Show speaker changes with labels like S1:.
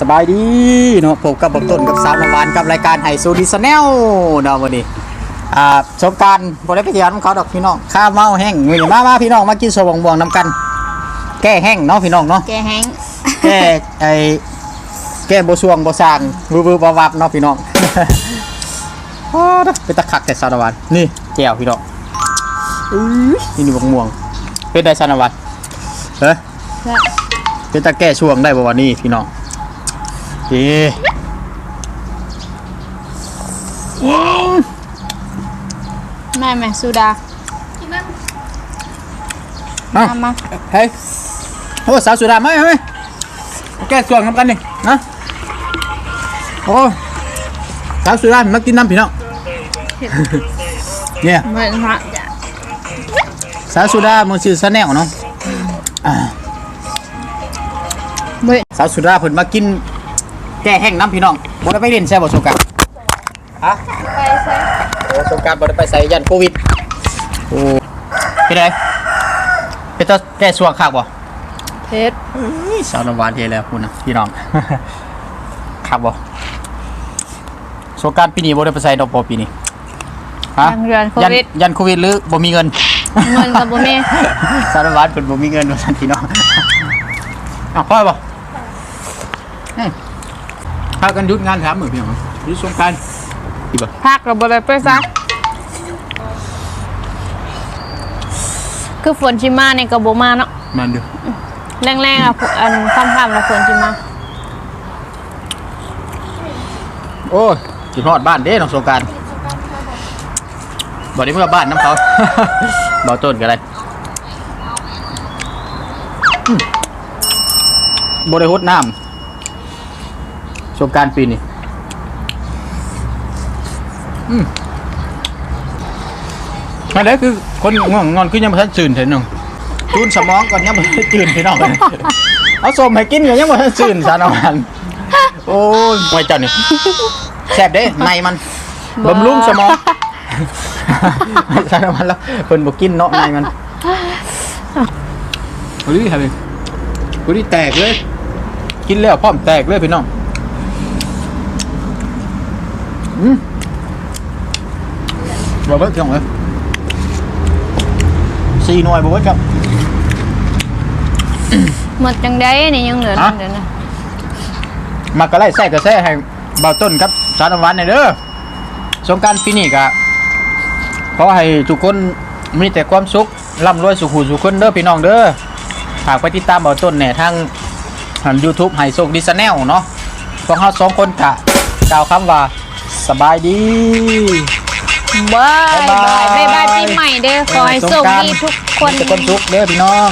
S1: สบายดีเนาะผมกับบักต้นกับสาวน้ำหวานกับรายการไฮโซดิสแนลเนาะวันนี้อ่าสงกรารบ่ได้ไปเที่ยวน้ำเขาดอกพี่น้องข้าวเมาแห้งมื้อนี้มามาพี่น้องมากินสวงบวงน้ำกัน แก้แห้งเนาะพี่น้องเนาะ
S2: แกแห้ง
S1: แก้ไอแก้บ่สวงบ่สร้างวืบๆวับๆเนาะพี่น้องอ้าวเด้อเป็นตะคักแต่สาวน้ำหวานนี่แก้วพี่น้องอื้อนี่นี่บักม่วง เป็นได้สาวน้ำหวานเฮ้ย
S2: แล้ว
S1: เป็นตะแก้ช่วงได้บ่วันนี้พี่น้อง เอ๊ะ
S2: แม่แม่สุดา
S1: เอ้า
S2: มามา
S1: เฮ้ยโอ้สาวสุดามาไหมแก้ช่วงน้ำกันนี่นะโอ้สาวสุดามากินน้ำพี่น้องเนี่ย
S2: เหมือนพระจ้ะ
S1: สาวสุดามือชื่อซะแนวเนาะอ่า
S2: เบื่อ
S1: สาวสุดาเพิ่นมากิน แก้แห้งน้ำพี่น้องบ่ได้ไปเล่นใช่บ่สงกรารฮะ
S2: ไปใส่
S1: โอ้สงกรารบ่ได้ไปใส่ยันโควิดโอ้เป็นไรเป็นตาแก้ช่วงคักบ่
S2: เพชร
S1: นี่สาวน้ำหวานเทแล้วคุณนะพี่น้องครับบ่สงกรารปีนี้บ่ได้ไปใส่ดอกบ่ปีนี้ฮะ
S2: ทางเรือนโค
S1: ยัน
S2: วิด
S1: ยันโควิดหรือบ่มีเงิน
S2: เงินกับบ่มี
S1: สาวน้ำหวานเพิ่นบ่มีเงินว่าซั่นพี่น้อง อ้าวพ่อบ่อืมพากันหยุดงานถามมื้อพี่น้องหยุดสงกรารอีบ่
S2: พักกับบ่ได้ไปซักคือฝนชิมาเนี่ยก็บ่มาเนาะ
S1: มันเด้อ
S2: แรงๆอะฝนอันค่ำๆแล้วฝนชิมา
S1: โอ้ยสิฮอดบ้านเด้น้องสงกรารบ่ได้เมื่อบ้านน้ำเขา บ่ต้นก็ได้อืมบ่ได้ฮดน้ำ สงกรารปีนี้อืมนั่นแหละคือคนง่วงนอนคือยังบ่ทันตื่นเห็นหนึงจูนสมองก่อนยังบ่ทันตื่นพี่น้องเอาส้มให้กินก็ยังบ่ทันตื่นสารวันโอ้ยไว้เจ้านี่แซ่บเด้ในมันบำรุงสมองสารวันแล้วเพิ่นบ่กินเนาะในมันเฮ้ยครับเฮ้ยแตกเลย กินแล้วพร้อมแตกเลยพี่น้อง อืมบ่เบิดจังเลยสี่หน่วยบ่เบิดครับ
S2: หมดจังได๋นี่ยังเหลือ
S1: ฮะ
S2: นั่นเดี๋ยวนะ
S1: มากระไล่แท้กระแท้ให้เบาต้นครับสารวันในอยเด้อสงกรารปีนี้ก็ขอให้ทุกคนมีแต่ความสุขร่ำรวยสุขุสุขคนเด้อพี่น้องเด้อฝากไปติดตามเบาต้นเนี่ยทางทาง YouTube ไฮโซกดิสแนลเนาะพวกเราสองคนกะกล่าวคำว่า สบายดี
S2: บาย
S1: บ๊ายบาย
S2: บายบายปีใหม่เด้อขอให้โชคดีทุกคน
S1: มีแต่ความสุขเด้อพี่น้อง